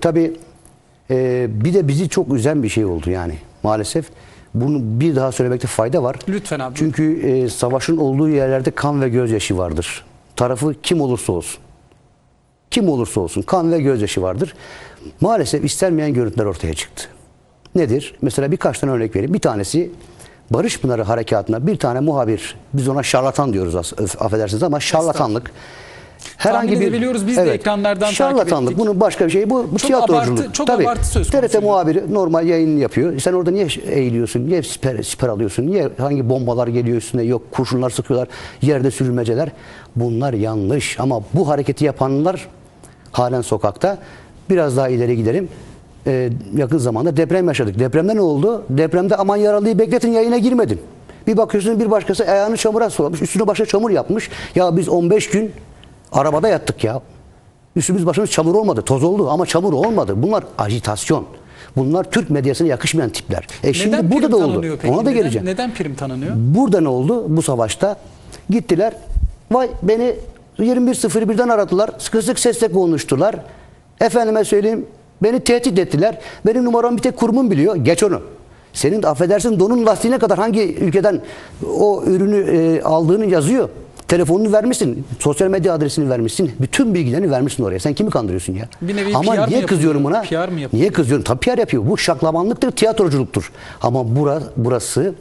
Tabii e, bir de bizi çok üzen bir şey oldu yani maalesef. Bunu bir daha söylemekte fayda var. Lütfen abi. Çünkü e, savaşın olduğu yerlerde kan ve gözyaşı vardır. Tarafı kim olursa olsun. Kim olursa olsun kan ve gözyaşı vardır. Maalesef istenmeyen görüntüler ortaya çıktı. Nedir? Mesela birkaç tane örnek vereyim. Bir tanesi Barış Pınarı Harekatı'na bir tane muhabir, biz ona şarlatan diyoruz affedersiniz ama şarlatanlık. Tahmin edebiliyoruz, biz de ekranlardan Şarlatanlık. Bunun başka bir şeyi bu, bu Çok tiyatroculuk. abartı- çok Tabii. abartı söz TRT konusu. muhabiri normal yayın yapıyor. Sen orada niye eğiliyorsun? Niye siper, siper alıyorsun? Niye hangi bombalar geliyor üstüne? Yok kurşunlar sıkıyorlar. Yerde sürülmeceler. Bunlar yanlış. Ama bu hareketi yapanlar halen sokakta. Biraz daha ileri gidelim. Ee, yakın zamanda deprem yaşadık. Depremde ne oldu? Depremde aman yaralıyı bekletin yayına girmedin. Bir bakıyorsun bir başkası ayağını çamura sulamış. Üstüne başa çamur yapmış. Ya biz 15 gün arabada yattık ya. Üstümüz başımız çamur olmadı. Toz oldu ama çamur olmadı. Bunlar ajitasyon. Bunlar Türk medyasına yakışmayan tipler. E şimdi Neden burada da oldu. peki? Ona da Neden- geleceğim. Neden prim tanınıyor? Burada ne oldu bu savaşta? Gittiler. Vay beni 21.01'den aradılar. Sıkı sık sesle konuştular. Efendime söyleyeyim beni tehdit ettiler. Benim numaramı bir tek kurumun biliyor. Geç onu. Senin affedersin donun lastiğine kadar hangi ülkeden o ürünü e, aldığını yazıyor. Telefonunu vermişsin, sosyal medya adresini vermişsin, bütün bilgilerini vermişsin oraya. Sen kimi kandırıyorsun ya? Bir nevi Ama PR niye kızıyorum buna? PR mı? Niye kızıyorum? Tabii PR yapıyor. Bu şaklabanlıktır, tiyatroculuktur. Ama bura, burası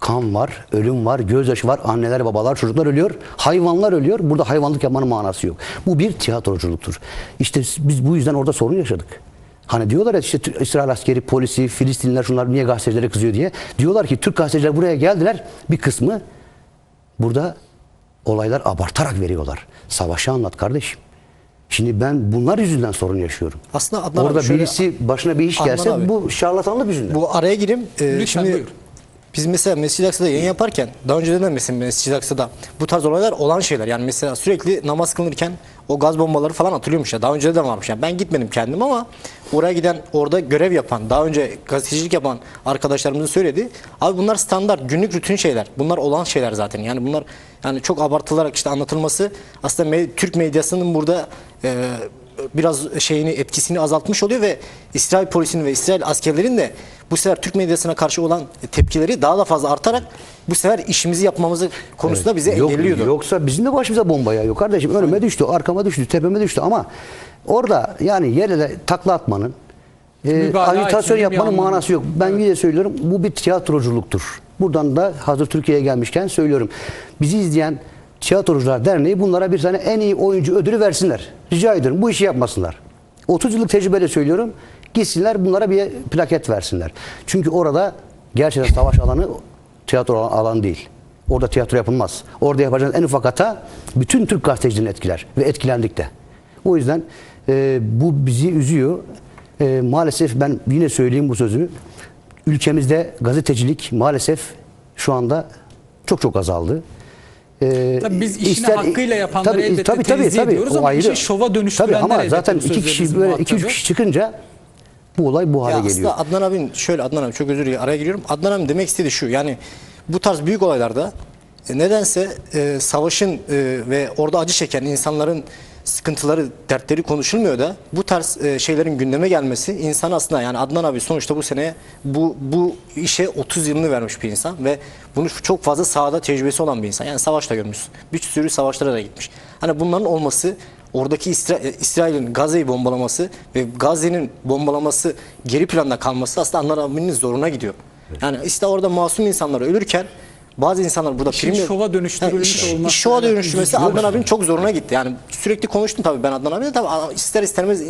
kan var, ölüm var, gözyaşı var, anneler, babalar, çocuklar ölüyor, hayvanlar ölüyor. Burada hayvanlık yapmanın manası yok. Bu bir tiyatroculuktur. İşte biz bu yüzden orada sorun yaşadık. Hani diyorlar ya işte İsrail askeri, polisi, Filistinliler şunlar niye gazetecilere kızıyor diye. Diyorlar ki Türk gazeteciler buraya geldiler. Bir kısmı burada olaylar abartarak veriyorlar. Savaşı anlat kardeşim. Şimdi ben bunlar yüzünden sorun yaşıyorum. Aslında Adnan Orada abi şöyle- birisi başına bir iş Adnan gelse abi. bu şarlatanlık yüzünden. Bu araya gireyim. Ee, Lütfen, şimdi buyur. Biz mesela Mescid-i Aksa'da yayın yaparken daha önceden de mesela Mescid-i Aksa'da bu tarz olaylar olan şeyler. Yani mesela sürekli namaz kılınırken o gaz bombaları falan atılıyormuş ya. Daha önce de varmış. Yani ben gitmedim kendim ama oraya giden orada görev yapan, daha önce gazetecilik yapan arkadaşlarımızın söyledi. Abi bunlar standart, günlük rutin şeyler. Bunlar olan şeyler zaten. Yani bunlar yani çok abartılarak işte anlatılması aslında me- Türk medyasının burada e, biraz şeyini etkisini azaltmış oluyor ve İsrail polisinin ve İsrail askerlerin de bu sefer Türk medyasına karşı olan tepkileri daha da fazla artarak bu sefer işimizi yapmamızı konusunda bizi Yok, engelliyordu. Yoksa bizim de başımıza bomba yağıyor kardeşim. Önüme düştü, arkama düştü, tepeme düştü ama orada yani yere takla atmanın, e, ajitasyon yapmanın manası yok. Ben yine söylüyorum bu bir tiyatroculuktur. Buradan da hazır Türkiye'ye gelmişken söylüyorum. Bizi izleyen Tiyatrocular Derneği bunlara bir tane en iyi oyuncu ödülü versinler. Rica ediyorum bu işi yapmasınlar. 30 yıllık tecrübeyle söylüyorum. Gitsinler bunlara bir plaket versinler. Çünkü orada gerçekten savaş alanı tiyatro alanı değil. Orada tiyatro yapılmaz. Orada yapacağınız en ufak hata bütün Türk gazetecilerini etkiler ve etkilendik de. O yüzden e, bu bizi üzüyor. E, maalesef ben yine söyleyeyim bu sözü. Ülkemizde gazetecilik maalesef şu anda çok çok azaldı. E, Tabii biz işini ister- hakkıyla yapanları tabii, elbette tabii, tabii, tabii, ediyoruz o ama ayrı. işi şova dönüştürenler Tabii ama zaten iki kişi böyle iki üç kişi çıkınca bu olay bu hale Ya geliyor. aslında Adnan abinin şöyle Adnan abi çok özür dilerim araya giriyorum. Adnan abinin demek istediği şu yani bu tarz büyük olaylarda e, nedense e, savaşın e, ve orada acı çeken insanların sıkıntıları, dertleri konuşulmuyor da bu tarz e, şeylerin gündeme gelmesi insan aslında yani Adnan abi sonuçta bu sene bu bu işe 30 yılını vermiş bir insan ve bunu çok fazla sahada tecrübesi olan bir insan. Yani savaşta görmüşsün. Bir sürü savaşlara da gitmiş. Hani bunların olması oradaki İsra- e, İsrail'in Gazze'yi bombalaması ve Gazze'nin bombalaması geri planda kalması aslında Adnan abinin zoruna gidiyor. Yani işte orada masum insanlar ölürken bazı insanlar burada İşin prim şova dönüştürülmüş iş, olması iş şova yani dönüştürmesi. Adnan abinin çok zoruna gitti. Yani sürekli konuştum tabii ben Adnan abiyle tabii ister istemez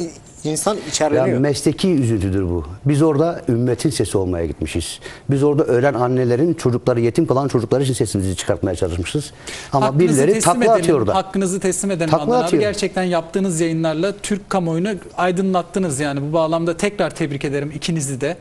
insan içerleniyor. mesleki üzüntüdür bu. Biz orada ümmetin sesi olmaya gitmişiz. Biz orada ölen annelerin çocukları, yetim kalan çocuklar için sesimizi çıkartmaya çalışmışız. Ama Hakkınızı birileri takla edelim, atıyor orada. Hakkınızı teslim edelim Takla Adnan abi. atıyor. Gerçekten yaptığınız yayınlarla Türk kamuoyunu aydınlattınız yani. Bu bağlamda tekrar tebrik ederim ikinizi de.